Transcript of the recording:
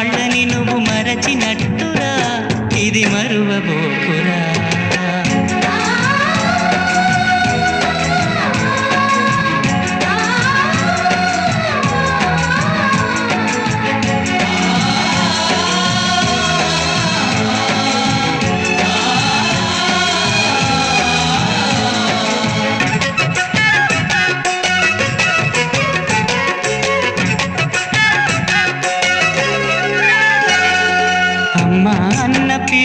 వాళ్ళని నువ్వు మరచినట్టురా. ఇది మరువబోకు